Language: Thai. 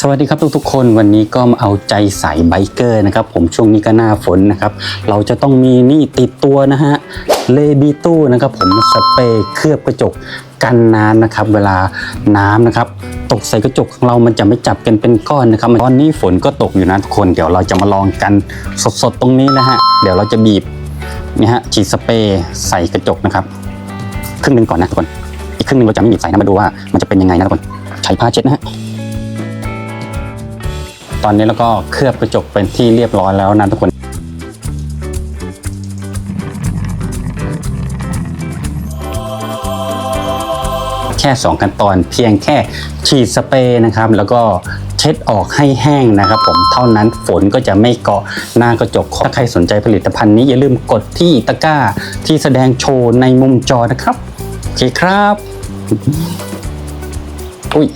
สวัสดีครับทุกๆคนวันนี้ก็มาเอาใจใส่ไบเกอร์นะครับผมช่วงนี้ก็หน้าฝนนะครับ เราจะต้องมีนี่ติดตัวนะฮะเลบิตู้นะครับผมสเปรย์เคลือบกระจกกันน้ำนะครับ เวลาน้ำนะครับ ตกใส่กระจกของเรามันจะไม่จับกันเป็นก้อนนะครับตอนนี้ฝนก็ตกอยู่นะทุกคน เดี๋ยวเราจะมาลองกันสดๆตรงนี้นะฮะเดี๋ยวเราจะบีบนี่ฮะฉีดสเปรย์ใส่กระจกนะครับครึ่งหนึ่งก่อนนะทุกคนอีกครึ่งหนึ่งเราจะไม่บีบใส่นะมาดูว่ามันจะเป็นยังไงนะทุกคนใช้ผ้าเช็ดนะฮะ ตอนนี้เราก็เคลือบกระจกเป็นที่เรียบร้อยแล้วนะทุกคนแค่ 2 ขั้นตอนเพียงแค่ฉีดสเปรย์นะครับ แล้วก็เช็ดออกให้แห้งนะครับผมเท่านั้นฝนก็จะไม่เกาะหน้ากระจกถ้าใครสนใจผลิตภัณฑ์นี้อย่าลืมกดที่ตะกร้าที่แสดงโชว์ในมุมจอนะครับ โอเคครับ อุ้ย